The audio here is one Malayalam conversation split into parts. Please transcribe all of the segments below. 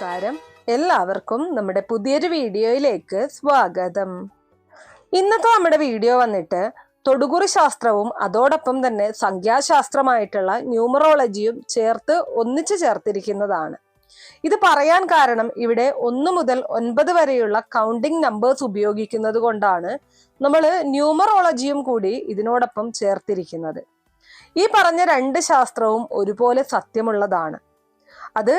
നമസ്കാരം. എല്ലാവർക്കും നമ്മുടെ പുതിയൊരു വീഡിയോയിലേക്ക് സ്വാഗതം. ഇന്നത്തെ നമ്മുടെ വീഡിയോ വന്നിട്ട് തൊടുകുറി ശാസ്ത്രവും അതോടൊപ്പം തന്നെ സംഖ്യാശാസ്ത്രമായിട്ടുള്ള ന്യൂമറോളജിയും ചേർത്ത് ഒന്നിച്ചു ചേർത്തിരിക്കുന്നതാണ്. ഇത് പറയാൻ കാരണം ഇവിടെ ഒന്ന് മുതൽ ഒൻപത് വരെയുള്ള കൗണ്ടിംഗ് നമ്പേഴ്സ് ഉപയോഗിക്കുന്നത് കൊണ്ടാണ് നമ്മൾ ന്യൂമറോളജിയും കൂടി ഇതിനോടൊപ്പം ചേർത്തിരിക്കുന്നത്. ഈ പറഞ്ഞ രണ്ട് ശാസ്ത്രവും ഒരുപോലെ സത്യമുള്ളതാണ്. അത്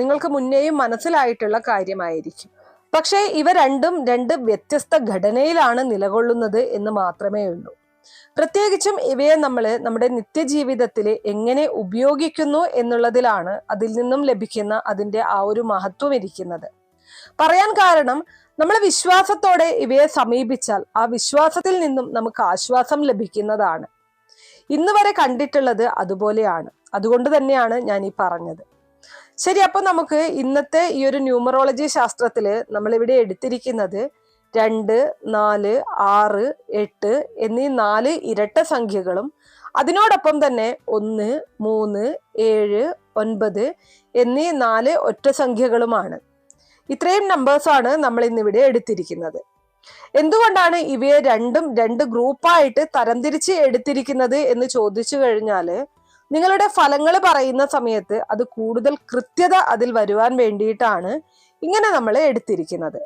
നിങ്ങൾക്ക് മുന്നേയും മനസ്സിലായിട്ടുള്ള കാര്യമായിരിക്കും. പക്ഷേ ഇവ രണ്ടും രണ്ട് വ്യത്യസ്ത ഘടനയിലാണ് നിലകൊള്ളുന്നത് എന്ന് മാത്രമേ ഉള്ളൂ. പ്രത്യേകിച്ചും ഇവയെ നമ്മൾ നമ്മുടെ നിത്യജീവിതത്തിൽ എങ്ങനെ ഉപയോഗിക്കുന്നു എന്നുള്ളതിലാണ് അതിൽ നിന്നും ലഭിക്കുന്ന അതിന്റെ ആ ഒരു മഹത്വം ഇരിക്കുന്നത്. പറയാൻ കാരണം നമ്മൾ വിശ്വാസത്തോടെ ഇവയെ സമീപിച്ചാൽ ആ വിശ്വാസത്തിൽ നിന്നും നമുക്ക് ആശ്വാസം ലഭിക്കുന്നതാണ്. ഇന്ന് വരെ കണ്ടിട്ടുള്ളത് അതുപോലെയാണ്. അതുകൊണ്ട് തന്നെയാണ് ഞാൻ ഈ പറഞ്ഞത്. ശരി അപ്പൊ നമുക്ക് ഇന്നത്തെ ഈ ഒരു ന്യൂമറോളജി ശാസ്ത്രത്തിൽ നമ്മൾ ഇവിടെ എടുത്തിരിക്കുന്നത് രണ്ട് നാല് ആറ് എട്ട് എന്നീ നാല് ഇരട്ട സംഖ്യകളും അതിനോടൊപ്പം തന്നെ ഒന്ന് മൂന്ന് ഏഴ് ഒൻപത് എന്നീ നാല് ഒറ്റ സംഖ്യകളുമാണ്. ഇത്രയും നമ്പേഴ്സാണ് നമ്മൾ ഇന്നിവിടെ എടുത്തിരിക്കുന്നത്. എന്തുകൊണ്ടാണ് ഇവയെ രണ്ടും രണ്ട് ഗ്രൂപ്പായിട്ട് തരംതിരിച്ച് എടുത്തിരിക്കുന്നത് എന്ന് ചോദിച്ചു കഴിഞ്ഞാൽ നിങ്ങളുടെ ഫലങ്ങൾ പറയുന്ന സമയത്ത് അത് കൂടുതൽ കൃത്യത അതിൽ വരുവാൻ വേണ്ടിയിട്ടാണ് ഇങ്ങനെ നമ്മൾ എടുത്തിരിക്കുന്നത്.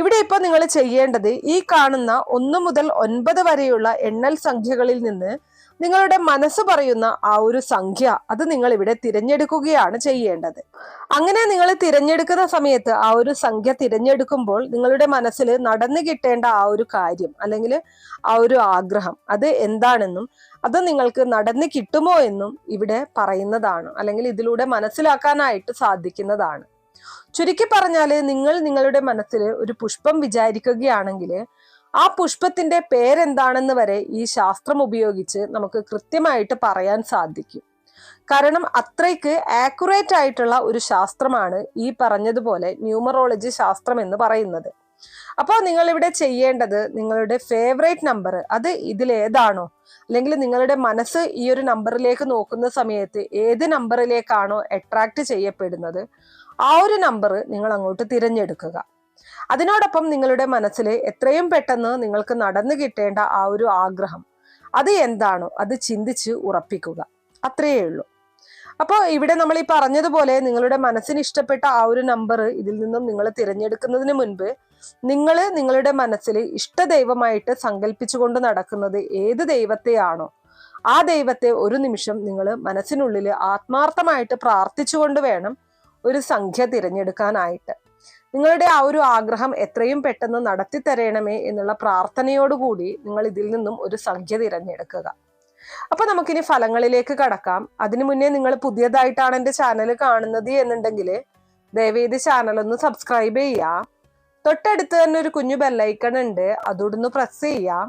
ഇവിടെ ഇപ്പൊ നിങ്ങൾ ചെയ്യേണ്ടത് ഈ കാണുന്ന ഒന്ന് മുതൽ ഒൻപത് വരെയുള്ള എണ്ണൽ സംഖ്യകളിൽ നിന്ന് നിങ്ങളുടെ മനസ്സ് പറയുന്ന ആ ഒരു സംഖ്യ അത് നിങ്ങൾ ഇവിടെ തിരഞ്ഞെടുക്കുകയാണ് ചെയ്യേണ്ടത്. അങ്ങനെ നിങ്ങൾ തിരഞ്ഞെടുക്കുന്ന സമയത്ത് ആ ഒരു സംഖ്യ തിരഞ്ഞെടുക്കുമ്പോൾ നിങ്ങളുടെ മനസ്സിൽ നടന്നു കിട്ടേണ്ട ആ ഒരു കാര്യം അല്ലെങ്കിൽ ആ ഒരു ആഗ്രഹം അത് എന്താണെന്നും അത് നിങ്ങൾക്ക് നടന്നു കിട്ടുമോ എന്നും ഇവിടെ പറയുന്നതാണ് അല്ലെങ്കിൽ ഇതിലൂടെ മനസ്സിലാക്കാനായിട്ട് സാധിക്കുന്നതാണ്. ചുരുക്കി പറഞ്ഞാൽ നിങ്ങൾ നിങ്ങളുടെ മനസ്സിൽ ഒരു പുഷ്പം വിചാരിക്കുകയാണെങ്കിൽ ആ പുഷ്പത്തിന്റെ പേരെന്താണെന്ന് വരെ ഈ ശാസ്ത്രം ഉപയോഗിച്ച് നമുക്ക് കൃത്യമായിട്ട് പറയാൻ സാധിക്കും. കാരണം അത്രയ്ക്ക് ആക്യുറേറ്റ് ആയിട്ടുള്ള ഒരു ശാസ്ത്രമാണ് ഈ പറഞ്ഞതുപോലെ ന്യൂമറോളജി ശാസ്ത്രം എന്ന് പറയുന്നത്. അപ്പോൾ നിങ്ങൾ ഇവിടെ ചെയ്യേണ്ടത് നിങ്ങളുടെ ഫേവറേറ്റ് നമ്പർ അത് ഇതിലേതാണോ? അല്ലെങ്കിൽ നിങ്ങളുടെ മനസ്സ് ഈ ഒരു നമ്പറിലേക്ക് നോക്കുന്ന സമയത്ത് ഏത് നമ്പറിലേക്കാണോ അട്രാക്ട് ചെയ്യപ്പെടുന്നത്? ആ ഒരു നമ്പർ നിങ്ങൾ അങ്ങോട്ട് തിരഞ്ഞെടുക്കുക. അതിനോടൊപ്പം നിങ്ങളുടെ മനസ്സിൽ എത്രയും പെട്ടെന്ന് നിങ്ങൾക്ക് നടന്നു കിട്ടേണ്ട ആ ഒരു ആഗ്രഹം അത് എന്താണോ അത് ചിന്തിച്ച് ഉറപ്പിക്കുക. അത്രയേ ഉള്ളൂ. അപ്പോൾ ഇവിടെ നമ്മൾ ഈ പറഞ്ഞതുപോലെ നിങ്ങളുടെ മനസ്സിന് ഇഷ്ടപ്പെട്ട ആ ഒരു നമ്പർ ഇതിൽ നിന്നും നിങ്ങൾ തിരഞ്ഞെടുക്കുന്നതിന് മുൻപ് നിങ്ങൾ നിങ്ങളുടെ മനസ്സിൽ ഇഷ്ട ദൈവമായിട്ട് സങ്കല്പിച്ചുകൊണ്ട് നടക്കുന്നത് ഏത് ദൈവത്തെയാണോ ആ ദൈവത്തെ ഒരു നിമിഷം നിങ്ങൾ മനസ്സിനുള്ളിൽ ആത്മാർത്ഥമായിട്ട് പ്രാർത്ഥിച്ചുകൊണ്ട് വേണം ഒരു സംഖ്യ തിരഞ്ഞെടുക്കാനായിട്ട്. നിങ്ങളുടെ ആ ഒരു ആഗ്രഹം എത്രയും പെട്ടെന്ന് നടത്തി തരണമേ എന്നുള്ള പ്രാർത്ഥനയോടുകൂടി നിങ്ങൾ ഇതിൽ നിന്നും ഒരു സംഖ്യ തിരഞ്ഞെടുക്കുക. അപ്പൊ നമുക്കിനി ഫലങ്ങളിലേക്ക് കടക്കാം. അതിനു മുന്നേ നിങ്ങൾ പുതിയതായിട്ടാണ് എന്റെ ചാനൽ കാണുന്നത് എന്നുണ്ടെങ്കിൽ ദയവേദി ചാനൽ ഒന്ന് സബ്സ്ക്രൈബ് ചെയ്യാം തൊട്ടടുത്ത് തന്നെ ഒരു കുഞ്ഞു ബെല്ലൈക്കൺ ഉണ്ട്. അതോടൊന്ന് പ്രസ് ചെയ്യാം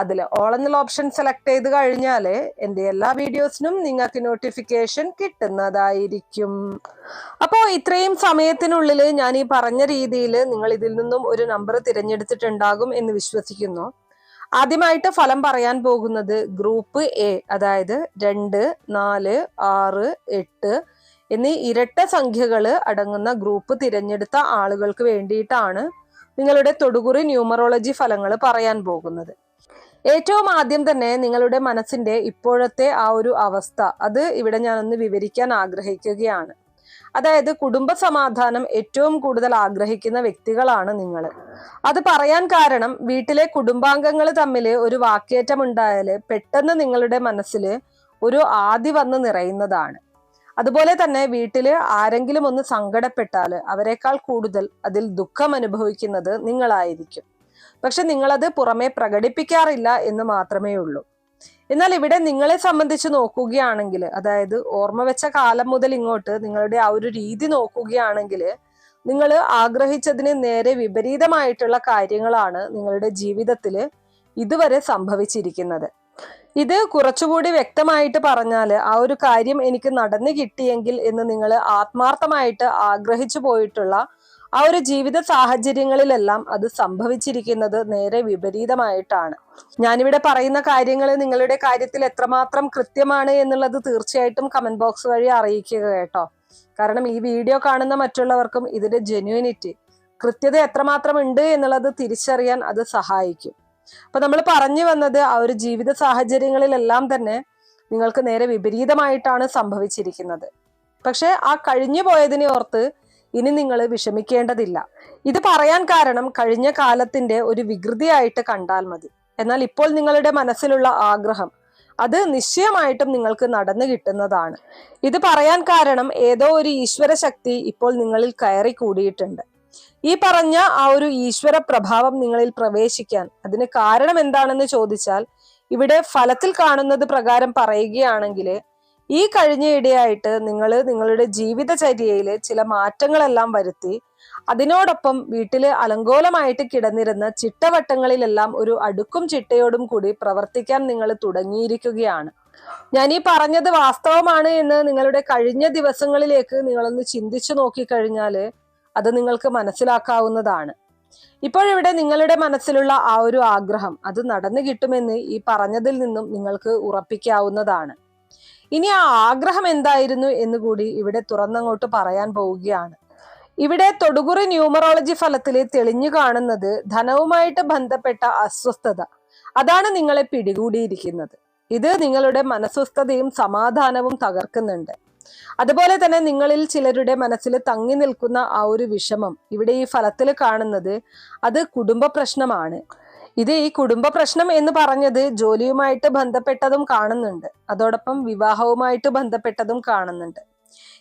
അതിൽ ഓൾ എന്നുള്ള ഓപ്ഷൻ സെലക്ട് ചെയ്ത് കഴിഞ്ഞാൽ എന്റെ എല്ലാ വീഡിയോസിനും നിങ്ങൾക്ക് നോട്ടിഫിക്കേഷൻ കിട്ടുന്നതായിരിക്കും. അപ്പോൾ ഇത്രയും സമയത്തിനുള്ളിൽ ഞാൻ ഈ പറഞ്ഞ രീതിയിൽ നിങ്ങൾ ഇതിൽ നിന്നും ഒരു നമ്പർ തിരഞ്ഞെടുത്തിട്ടുണ്ടാകും എന്ന് വിശ്വസിക്കുന്നു. ആദ്യമായിട്ട് ഫലം പറയാൻ പോകുന്നത് ഗ്രൂപ്പ് എ അതായത് രണ്ട് നാല് ആറ് എട്ട് എന്നീ ഇരട്ട സംഖ്യകൾ അടങ്ങുന്ന ഗ്രൂപ്പ് തിരഞ്ഞെടുത്ത ആളുകൾക്ക് വേണ്ടിയിട്ടാണ് നിങ്ങളുടെ തൊടുകുറി ന്യൂമറോളജി ഫലങ്ങൾ പറയാൻ പോകുന്നത്. ഏറ്റവും ആദ്യം തന്നെ നിങ്ങളുടെ മനസ്സിന്റെ ഇപ്പോഴത്തെ ആ ഒരു അവസ്ഥ അത് ഇവിടെ ഞാനൊന്ന് വിവരിക്കാൻ ആഗ്രഹിക്കുകയാണ്. അതായത് കുടുംബ സമാധാനം ഏറ്റവും കൂടുതൽ ആഗ്രഹിക്കുന്ന വ്യക്തികളാണ് നിങ്ങൾ. അത് പറയാൻ കാരണം വീട്ടിലെ കുടുംബാംഗങ്ങൾ തമ്മിൽ ഒരു വാക്കേറ്റം ഉണ്ടായാൽ പെട്ടെന്ന് നിങ്ങളുടെ മനസ്സിൽ ഒരു ആദി വന്ന് നിറയുന്നതാണ്. അതുപോലെ തന്നെ വീട്ടിൽ ആരെങ്കിലും ഒന്ന് സങ്കടപ്പെട്ടാൽ അവരെക്കാൾ കൂടുതൽ അതിൽ ദുഃഖം അനുഭവിക്കുന്നത് നിങ്ങളായിരിക്കും. പക്ഷെ നിങ്ങളത് പുറമെ പ്രകടിപ്പിക്കാറില്ല എന്ന് മാത്രമേ ഉള്ളൂ. എന്നാൽ ഇവിടെ നിങ്ങളെ സംബന്ധിച്ച് നോക്കുകയാണെങ്കിൽ അതായത് ഓർമ്മ വെച്ച കാലം മുതൽ ഇങ്ങോട്ട് നിങ്ങളുടെ ആ ഒരു രീതി നോക്കുകയാണെങ്കിൽ നിങ്ങൾ ആഗ്രഹിച്ചതിന് നേരെ വിപരീതമായിട്ടുള്ള കാര്യങ്ങളാണ് നിങ്ങളുടെ ജീവിതത്തിൽ ഇതുവരെ സംഭവിച്ചിരിക്കുന്നത്. ഇത് കുറച്ചുകൂടി വ്യക്തമായിട്ട് പറഞ്ഞാൽ ആ ഒരു കാര്യം എനിക്ക് നടന്നു കിട്ടിയെങ്കിൽ എന്ന് നിങ്ങൾ ആത്മാർത്ഥമായിട്ട് ആഗ്രഹിച്ചു പോയിട്ടുള്ള ആ ഒരു ജീവിത സാഹചര്യങ്ങളിലെല്ലാം അത് സംഭവിച്ചിരിക്കുന്നത് നേരെ വിപരീതമായിട്ടാണ്. ഞാനിവിടെ പറയുന്ന കാര്യങ്ങൾ നിങ്ങളുടെ കാര്യത്തിൽ എത്രമാത്രം കൃത്യമാണ് എന്നുള്ളത് തീർച്ചയായിട്ടും കമന്റ് ബോക്സ് വഴി അറിയിക്കുക കേട്ടോ. കാരണം ഈ വീഡിയോ കാണുന്ന മറ്റുള്ളവർക്കും ഇതിന്റെ ജെന്യൂനിറ്റി കൃത്യത എത്രമാത്രം ഉണ്ട് എന്നുള്ളത് തിരിച്ചറിയാൻ അത് സഹായിക്കും. അപ്പൊ നമ്മൾ പറഞ്ഞു വന്നത് ആ ഒരു ജീവിത സാഹചര്യങ്ങളിലെല്ലാം തന്നെ നിങ്ങൾക്ക് നേരെ വിപരീതമായിട്ടാണ് സംഭവിച്ചിരിക്കുന്നത്. പക്ഷെ ആ കഴിഞ്ഞു പോയതിനെ ഓർത്ത് ഇനി നിങ്ങൾ വിഷമിക്കേണ്ടതില്ല. ഇത് പറയാൻ കാരണം കഴിഞ്ഞ കാലത്തിന്റെ ഒരു വികൃതിയായിട്ട് കണ്ടാൽ മതി. എന്നാൽ ഇപ്പോൾ നിങ്ങളുടെ മനസ്സിലുള്ള ആഗ്രഹം അത് നിശ്ചയമായിട്ടും നിങ്ങൾക്ക് നടന്നു കിട്ടുന്നതാണ്. ഇത് പറയാൻ കാരണം ഏതോ ഒരു ഈശ്വര ശക്തി ഇപ്പോൾ നിങ്ങളിൽ കയറി കൂടിയിട്ടുണ്ട്. ഈ പറഞ്ഞ ആ ഒരു ഈശ്വര പ്രഭാവം നിങ്ങളിൽ പ്രവേശിക്കാൻ അതിന് കാരണം എന്താണെന്ന് ചോദിച്ചാൽ ഇവിടെ ഫലത്തിൽ കാണുന്നത് പ്രകാരം പറയുകയാണെങ്കിൽ ഈ കഴിഞ്ഞ ഇടയായിട്ട് നിങ്ങൾ നിങ്ങളുടെ ജീവിതചര്യയിൽ ചില മാറ്റങ്ങളെല്ലാം വരുത്തി അതിനോടൊപ്പം വീട്ടിൽ അലങ്കോലമായിട്ട് കിടന്നിരുന്ന ചിട്ടവട്ടങ്ങളിലെല്ലാം ഒരു അടുക്കും ചിട്ടയോടും കൂടി പ്രവർത്തിക്കാൻ നിങ്ങൾ തുടങ്ങിയിരിക്കുകയാണ്. ഞാൻ ഈ പറഞ്ഞത് വാസ്തവമാണ് എന്ന് നിങ്ങളുടെ കഴിഞ്ഞ ദിവസങ്ങളിലേക്ക് നിങ്ങളൊന്ന് ചിന്തിച്ചു നോക്കിക്കഴിഞ്ഞാൽ അത് നിങ്ങൾക്ക് മനസ്സിലാക്കാവുന്നതാണ്. ഇപ്പോഴിവിടെ നിങ്ങളുടെ മനസ്സിലുള്ള ആ ഒരു ആഗ്രഹം അത് നടന്നു കിട്ടുമെന്ന് ഈ പറഞ്ഞതിൽ നിന്നും നിങ്ങൾക്ക് ഉറപ്പിക്കാവുന്നതാണ്. ഇനി ആ ആഗ്രഹം എന്തായിരുന്നു എന്ന് കൂടി ഇവിടെ തുറന്നങ്ങോട്ട് പറയാൻ പോവുകയാണ്. ഇവിടെ തൊടുകുറി ന്യൂമറോളജി ഫലത്തിൽ തെളിഞ്ഞു കാണുന്നത് ധനവുമായിട്ട് ബന്ധപ്പെട്ട അസ്വസ്ഥത. അതാണ് നിങ്ങളെ പിടികൂടിയിരിക്കുന്നത്. ഇത് നിങ്ങളുടെ മനസ്വസ്ഥതയും സമാധാനവും തകർക്കുന്നുണ്ട്. അതുപോലെ തന്നെ നിങ്ങളിൽ ചിലരുടെ മനസ്സിൽ തങ്ങി നിൽക്കുന്ന ആ ഒരു വിഷമം ഇവിടെ ഈ ഫലത്തിൽ കാണുന്നത് അത് കുടുംബ പ്രശ്നമാണ്. ഇത് ഈ കുടുംബ പ്രശ്നം എന്ന് പറഞ്ഞത് ജോലിയുമായിട്ട് ബന്ധപ്പെട്ടതും കാണുന്നുണ്ട്. അതോടൊപ്പം വിവാഹവുമായിട്ട് ബന്ധപ്പെട്ടതും കാണുന്നുണ്ട്.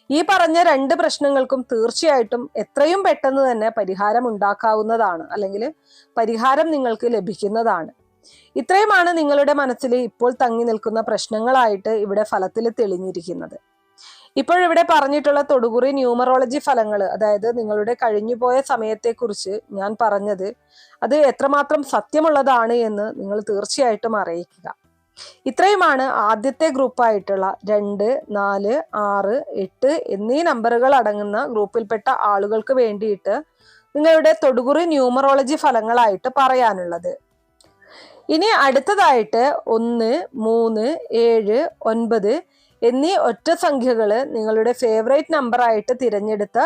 ഈ പറഞ്ഞ രണ്ട് പ്രശ്നങ്ങൾക്കും തീർച്ചയായിട്ടും എത്രയും പെട്ടെന്ന് തന്നെ പരിഹാരം ഉണ്ടാക്കാവുന്നതാണ് അല്ലെങ്കിൽ പരിഹാരം നിങ്ങൾക്ക് ലഭിക്കുന്നതാണ്. ഇത്രയുമാണ് നിങ്ങളുടെ മനസ്സിൽ ഇപ്പോൾ തങ്ങി നിൽക്കുന്ന പ്രശ്നങ്ങളായിട്ട് ഇവിടെ ഫലത്തിൽ തെളിഞ്ഞിരിക്കുന്നത്. ഇപ്പോഴിവിടെ പറഞ്ഞിട്ടുള്ള തൊടുകുറി ന്യൂമറോളജി ഫലങ്ങൾ അതായത് നിങ്ങളുടെ കഴിഞ്ഞുപോയ സമയത്തെക്കുറിച്ച് ഞാൻ പറഞ്ഞത് അത് എത്രമാത്രം സത്യമുള്ളതാണ് എന്ന് നിങ്ങൾ തീർച്ചയായിട്ടും അറിയിക്കുക. ഇത്രയുമാണ് ആദ്യത്തെ ഗ്രൂപ്പായിട്ടുള്ള രണ്ട് നാല് ആറ് എട്ട് എന്നീ നമ്പറുകൾ അടങ്ങുന്ന ഗ്രൂപ്പിൽപ്പെട്ട ആളുകൾക്ക് വേണ്ടിയിട്ട് നിങ്ങളുടെ തൊടുകുറി ന്യൂമറോളജി ഫലങ്ങളായിട്ട് പറയാനുള്ളത്. ഇനി അടുത്തതായിട്ട് ഒന്ന് മൂന്ന് ഏഴ് ഒൻപത് എന്നീ ഒറ്റ സംഖ്യകൾ നിങ്ങളുടെ ഫേവറേറ്റ് നമ്പർ ആയിട്ട് തിരഞ്ഞെടുത്ത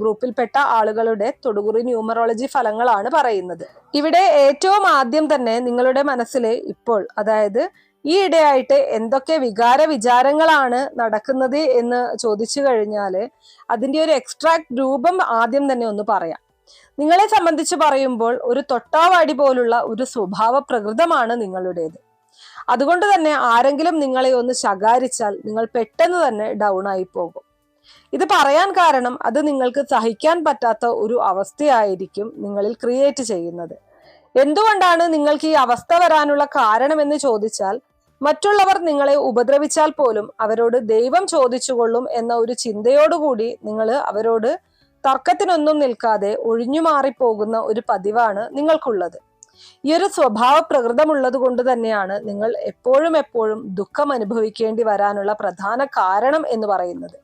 ഗ്രൂപ്പിൽപ്പെട്ട ആളുകളുടെ തൊടുകുറി ന്യൂമറോളജി ഫലങ്ങളാണ് പറയുന്നത്. ഇവിടെ ഏറ്റവും ആദ്യം തന്നെ നിങ്ങളുടെ മനസ്സിൽ ഇപ്പോൾ അതായത് ഈ ഇടയായിട്ട് എന്തൊക്കെ വികാര വിചാരങ്ങളാണ് നടക്കുന്നത് എന്ന് ചോദിച്ചു കഴിഞ്ഞാൽ അതിന്റെ ഒരു എക്സ്ട്രാക്ട് രൂപം ആദ്യം തന്നെ ഒന്ന് പറയാം. നിങ്ങളെ സംബന്ധിച്ച് പറയുമ്പോൾ ഒരു തൊട്ടാവാടി പോലുള്ള ഒരു സ്വഭാവ പ്രകൃതമാണ് നിങ്ങളുടേത്. അതുകൊണ്ട് തന്നെ ആരെങ്കിലും നിങ്ങളെ ഒന്ന് ശകാരിച്ചാൽ നിങ്ങൾ പെട്ടെന്ന് തന്നെ ഡൗൺ ആയി പോകും. ഇത് പറയാൻ കാരണം അത് നിങ്ങൾക്ക് സഹിക്കാൻ പറ്റാത്ത ഒരു അവസ്ഥയായിരിക്കും നിങ്ങളിൽ ക്രിയേറ്റ് ചെയ്യുന്നത്. എന്തുകൊണ്ടാണ് നിങ്ങൾക്ക് ഈ അവസ്ഥ വരാനുള്ള കാരണമെന്ന് ചോദിച്ചാൽ മറ്റുള്ളവർ നിങ്ങളെ ഉപദ്രവിച്ചാൽ പോലും അവരോട് ദൈവം ചോദിച്ചുകൊള്ളും എന്ന ഒരു ചിന്തയോടുകൂടി നിങ്ങൾ അവരോട് തർക്കത്തിനൊന്നും നിൽക്കാതെ ഒഴിഞ്ഞു മാറിപ്പോകുന്ന ഒരു പതിവാണ് നിങ്ങൾക്കുള്ളത്. ഈ ഒരു സ്വഭാവ പ്രകൃതമുള്ളത് കൊണ്ട് തന്നെയാണ് നിങ്ങൾ എപ്പോഴും എപ്പോഴും ദുഃഖം അനുഭവിക്കേണ്ടി വരാനുള്ള പ്രധാന കാരണം എന്ന് പറയുന്നത്.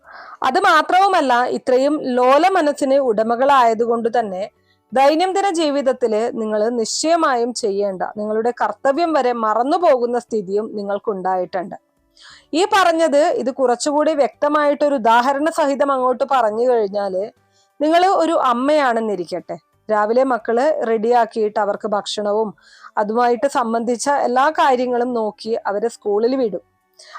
അത് മാത്രവുമല്ല ഇത്രയും ലോല മനസ്സിന് ഉടമകളായതുകൊണ്ട് തന്നെ ദൈനംദിന ജീവിതത്തിൽ നിങ്ങൾ നിശ്ചയമായും ചെയ്യേണ്ട നിങ്ങളുടെ കർത്തവ്യം വരെ മറന്നു പോകുന്ന സ്ഥിതിയും നിങ്ങൾക്കുണ്ടായിട്ടുണ്ട്. ഈ പറഞ്ഞത് ഇത് കുറച്ചുകൂടി വ്യക്തമായിട്ടൊരു ഉദാഹരണ സഹിതം അങ്ങോട്ട് പറഞ്ഞു കഴിഞ്ഞാൽ നിങ്ങൾ ഒരു അമ്മയാണെന്നിരിക്കട്ടെ. രാവിലെ മക്കൾ റെഡിയാക്കിയിട്ട് അവർക്ക് ഭക്ഷണവും അതുമായിട്ട് സംബന്ധിച്ച എല്ലാ കാര്യങ്ങളും നോക്കി അവരെ സ്കൂളിൽ വിടും.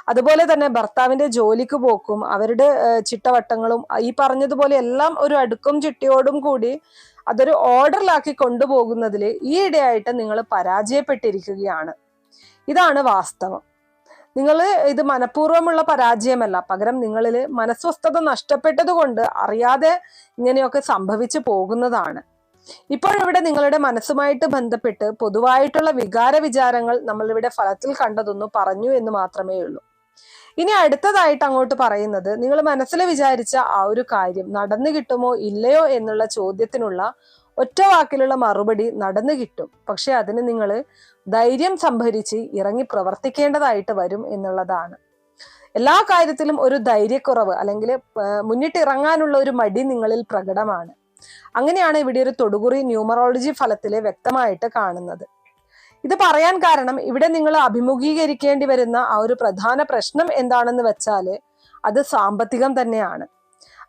അതുപോലെ തന്നെ ഭർത്താവിന്റെ ജോലിക്ക് പോക്കും അവരുടെ ചിട്ടവട്ടങ്ങളും ഈ പറഞ്ഞതുപോലെ എല്ലാം ഒരു അടുക്കും ചിട്ടയോടും കൂടി അതൊരു ഓർഡറിലാക്കി കൊണ്ടുപോകുന്നതിൽ ഈ ഇടയായിട്ട് നിങ്ങൾ പരാജയപ്പെട്ടിരിക്കുകയാണ്. ഇതാണ് വാസ്തവം. നിങ്ങൾ ഇത് മനഃപൂർവമുള്ള പരാജയമല്ല പകരം നിങ്ങളിൽ മനസ്വസ്ഥത നഷ്ടപ്പെട്ടത് കൊണ്ട് അറിയാതെ ഇങ്ങനെയൊക്കെ സംഭവിച്ചു പോകുന്നതാണ്. ഇപ്പോഴിവിടെ നിങ്ങളുടെ മനസ്സുമായിട്ട് ബന്ധപ്പെട്ട് പൊതുവായിട്ടുള്ള വികാര വിചാരങ്ങൾ നമ്മളിവിടെ ഫലത്തിൽ കണ്ടതൊന്നു പറഞ്ഞു എന്ന് മാത്രമേ ഉള്ളൂ. ഇനി അടുത്തതായിട്ട് അങ്ങോട്ട് പറയുന്നത് നിങ്ങൾ മനസ്സിൽ വിചാരിച്ച ആ ഒരു കാര്യം നടന്നു കിട്ടുമോ ഇല്ലയോ എന്നുള്ള ചോദ്യത്തിനുള്ള ഒറ്റ വാക്കിലുള്ള മറുപടി നടന്നു കിട്ടും. പക്ഷെ അതിന് നിങ്ങൾ ധൈര്യം സംഭരിച്ച് ഇറങ്ങി പ്രവർത്തിക്കേണ്ടതായിട്ട് വരും എന്നുള്ളതാണ്. എല്ലാ കാര്യത്തിലും ഒരു ധൈര്യക്കുറവ് അല്ലെങ്കിൽ മുന്നിട്ടിറങ്ങാനുള്ള ഒരു മടി നിങ്ങളിൽ പ്രകടമാണ്. അങ്ങനെയാണ് ഇവിടെ ഒരു തൊടുകുറി ന്യൂമറോളജി ഫലത്തിൽ വ്യക്തമായിട്ട് കാണുന്നത്. ഇത് പറയാൻ കാരണം ഇവിടെ നിങ്ങൾ അഭിമുഖീകരിക്കേണ്ടി വരുന്ന ആ ഒരു പ്രധാന പ്രശ്നം എന്താണെന്ന് വെച്ചാൽ അത് സാമ്പത്തികം തന്നെയാണ്.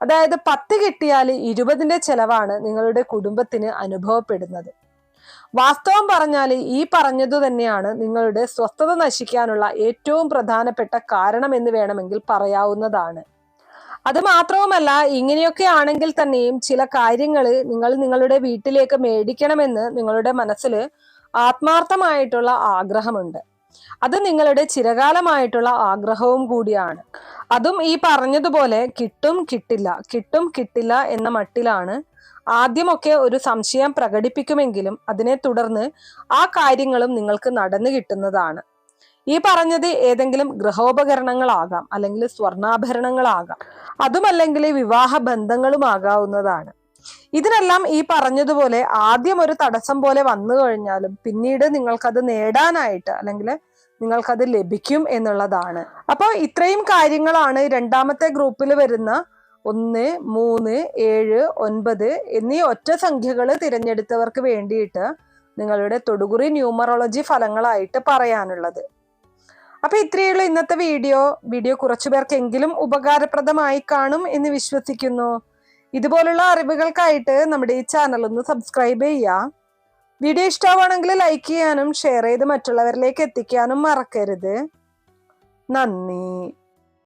അതായത് പത്ത് കിട്ടിയാൽ ഇരുപതിന്റെ ചെലവാണ് നിങ്ങളുടെ കുടുംബത്തിന് അനുഭവപ്പെടുന്നത്. വാസ്തവം പറഞ്ഞാൽ ഈ പറഞ്ഞതു തന്നെയാണ് നിങ്ങളുടെ സ്വസ്ഥത നശിക്കാനുള്ള ഏറ്റവും പ്രധാനപ്പെട്ട കാരണം എന്ന് വേണമെങ്കിൽ പറയാവുന്നതാണ്. അത് മാത്രവുമല്ല ഇങ്ങനെയൊക്കെ ആണെങ്കിൽ തന്നെയും ചില കാര്യങ്ങൾ നിങ്ങൾ നിങ്ങളുടെ വീട്ടിലേക്ക് മേടിക്കണമെന്ന് നിങ്ങളുടെ മനസ്സിൽ ആത്മാർത്ഥമായിട്ടുള്ള ആഗ്രഹമുണ്ട്. അത് നിങ്ങളുടെ ചിരകാലമായിട്ടുള്ള ആഗ്രഹവും കൂടിയാണ്. അതും ഈ പറഞ്ഞതുപോലെ കിട്ടും കിട്ടില്ല കിട്ടും കിട്ടില്ല എന്ന മട്ടിലാണ് ആദ്യമൊക്കെ ഒരു സംശയം പ്രകടിപ്പിക്കുമെങ്കിലും അതിനെ തുടർന്ന് ആ കാര്യങ്ങളും നിങ്ങൾക്ക് നടന്നു കിട്ടുന്നതാണ്. ഈ പറഞ്ഞത് ഏതെങ്കിലും ഗൃഹോപകരണങ്ങളാകാം അല്ലെങ്കിൽ സ്വർണാഭരണങ്ങളാകാം. അതുമല്ലെങ്കിൽ വിവാഹ ബന്ധങ്ങളുമാകാവുന്നതാണ്. ഇതിനെല്ലാം ഈ പറഞ്ഞതുപോലെ ആദ്യം ഒരു തടസ്സം പോലെ വന്നു കഴിഞ്ഞാലും പിന്നീട് നിങ്ങൾക്കത് നേടാനായിട്ട് അല്ലെങ്കിൽ നിങ്ങൾക്കത് ലഭിക്കും എന്നുള്ളതാണ്. അപ്പോൾ ഇത്രയും കാര്യങ്ങളാണ് രണ്ടാമത്തെ ഗ്രൂപ്പിൽ വരുന്ന ഒന്ന് മൂന്ന് ഏഴ് ഒൻപത് എന്നീ ഒറ്റ സംഖ്യകൾ തിരഞ്ഞെടുത്തവർക്ക് വേണ്ടിയിട്ട് നിങ്ങളുടെ തൊടുകുറി ന്യൂമറോളജി ഫലങ്ങളായിട്ട് പറയാനുള്ളത്. അപ്പൊ ഇത്രയുള്ള ഇന്നത്തെ വീഡിയോ. വീഡിയോ കുറച്ചു പേർക്കെങ്കിലും ഉപകാരപ്രദമായി കാണും എന്ന് വിശ്വസിക്കുന്നു. ഇതുപോലുള്ള അറിവുകൾക്കായിട്ട് നമ്മുടെ ഈ ചാനൽ ഒന്ന് സബ്സ്ക്രൈബ് ചെയ്യുക. വീഡിയോ ഇഷ്ടമാണെങ്കിൽ ലൈക്ക് ചെയ്യാനും ഷെയർ ചെയ്ത് മറ്റുള്ളവരിലേക്ക് എത്തിക്കാനും മറക്കരുത്. നന്ദി.